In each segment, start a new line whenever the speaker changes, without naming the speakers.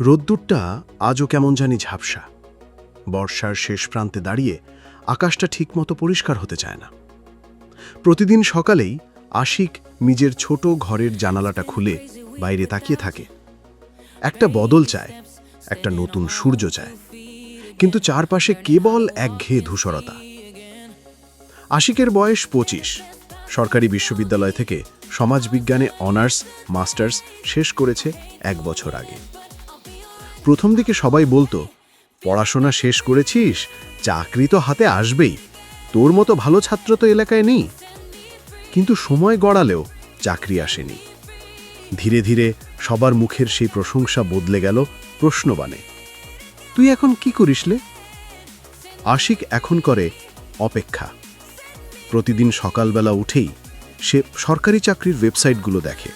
রোদ্দুরটা আজও কেমন জানি ঝাপসা। বর্ষার শেষ প্রান্তে দাঁড়িয়ে আকাশটা ঠিকমতো পরিষ্কার হতে চায় না। প্রতিদিন সকালেই আশিক নিজের ছোট ঘরের জানালাটা খুলে বাইরে তাকিয়ে থাকে। একটা বদল চায়, একটা নতুন সূর্য চায়। কিন্তু চারপাশে কেবল একঘেয়ে ধূসরতা। আশিকের বয়স পঁচিশ। সরকারি বিশ্ববিদ্যালয় থেকে সমাজবিজ্ঞানে অনার্স, মাস্টার্স শেষ করেছে এক বছর আগে। প্রথম দিকে সবাই বলতো, পড়াশোনা শেষ করেছিস, চাকরি তো হাতে আসবেই। তোর মতো ভালো ছাত্র তো এলাকায় নেই। কিন্তু সময় গড়ালেও চাকরি আসেনি। ধীরে ধীরে সবার মুখের সেই প্রশংসা বদলে গেল প্রশ্নবাণে তুই এখন কি করিসলে আশিক এখন করে অপেক্ষা। প্রতিদিন সকালবেলা উঠেই সে সরকারি চাকরির ওয়েবসাইটগুলো দেখে।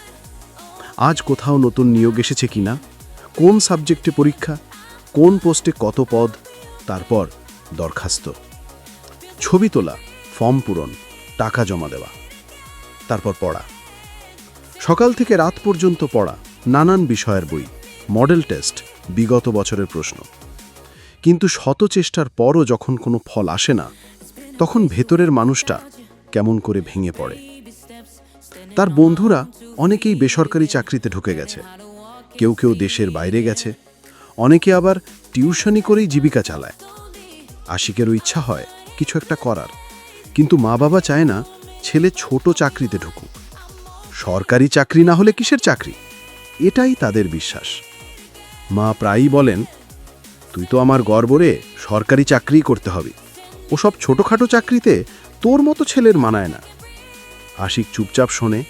আজ কোথাও নতুন নিয়োগ এসেছে কিনা? কোন সাবজেক্টে পরীক্ষা, কোন পোস্টে কত পদ, তারপর দরখাস্ত। ছবি তোলা, ফর্ম পূরণ, টাকা জমা দেওয়া। তারপর পড়া। সকাল থেকে রাত পর্যন্ত পড়া, নানান বিষয়ের বই, মডেল টেস্ট, বিগত বছরের প্রশ্ন। কিন্তু শত চেষ্টার পরও যখন কোনো ফল আসে না, তখন ভেতরের মানুষটা কেমন করে ভেঙে পড়ে। তার বন্ধুরা অনেকেই বেসরকারি চাকরিতে ঢুকে গেছে। কেউ কেউ দেশের বাইরে গেছে, অনেকে আবার টিউশনি করেই জীবিকা চালায়। আশিকেরও ইচ্ছা হয় কিছু একটা করার, কিন্তু মা বাবা চায় না ছেলে ছোট চাকরিতে ঢুকুক। সরকারি চাকরি না হলে কিসের চাকরি? এটাই তাদের বিশ্বাস। মা প্রায়ই বলেন, তুই তো আমার গর্ব রে, সরকারি চাকরি করতে হবে। ওসব ছোটোখাটো চাকরিতে তোর মতো ছেলের মানায় না। আশিক চুপচাপ শোনে,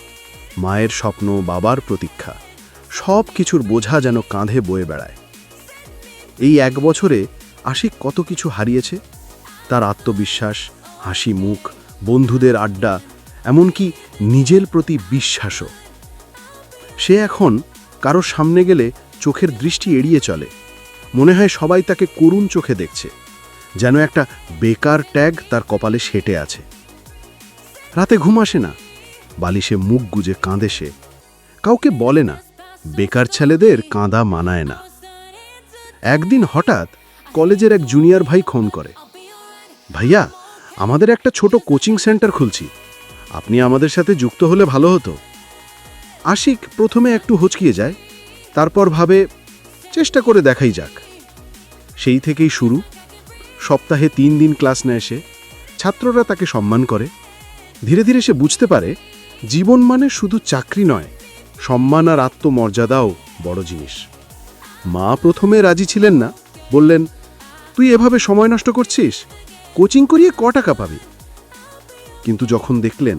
মায়ের স্বপ্ন বাবার প্রতীক্ষা। সব কিছুর বোঝা যেন কাঁধে বয়ে বেড়ায়। এই এক বছরে আশিক কত কিছু হারিয়েছে? তার আত্মবিশ্বাস, হাসি মুখ, বন্ধুদের আড্ডা, এমনকি নিজের প্রতি বিশ্বাসও। সে এখন কারও সামনে গেলে চোখের দৃষ্টি এড়িয়ে চলে। মনে হয় সবাই তাকে করুণ চোখে দেখছে, যেন একটা বেকার ট্যাগ তার কপালে সেটে আছে। রাতে ঘুম আসে না, বালিশে মুখ গুজে কাঁদে সে। কাউকে বলে না বেকার ছেলেদের কাঁদা মানায় না। একদিন হঠাৎ কলেজের এক জুনিয়র ভাই ফোন করে, ভাইয়া, আমাদের একটা ছোট কোচিং সেন্টার খুলছি। আপনি আমাদের সাথে যুক্ত হলে ভালো হতো। আশিক প্রথমে একটু হচকিয়ে যায়, তারপর ভাবে, চেষ্টা করে দেখাই যাক। সেই থেকেই শুরু। সপ্তাহে তিন দিন ক্লাস নেয় সে। ছাত্ররা তাকে সম্মান করে। ধীরে ধীরে সে বুঝতে পারে, জীবন মানে শুধু চাকরি নয় সম্মান আর আত্মমর্যাদাও বড় জিনিস। মা প্রথমে রাজি ছিলেন না। বললেন, তুই এভাবে সময় নষ্ট করছিস? কোচিং করিয়ে ক টাকা পাবি? কিন্তু যখন দেখলেন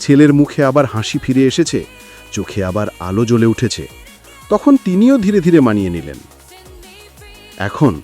ছেলের মুখে আবার হাসি ফিরে এসেছে, চোখে আবার আলো জ্বলে উঠেছে, তখন তিনিও ধীরে ধীরে মানিয়ে নিলেন। এখন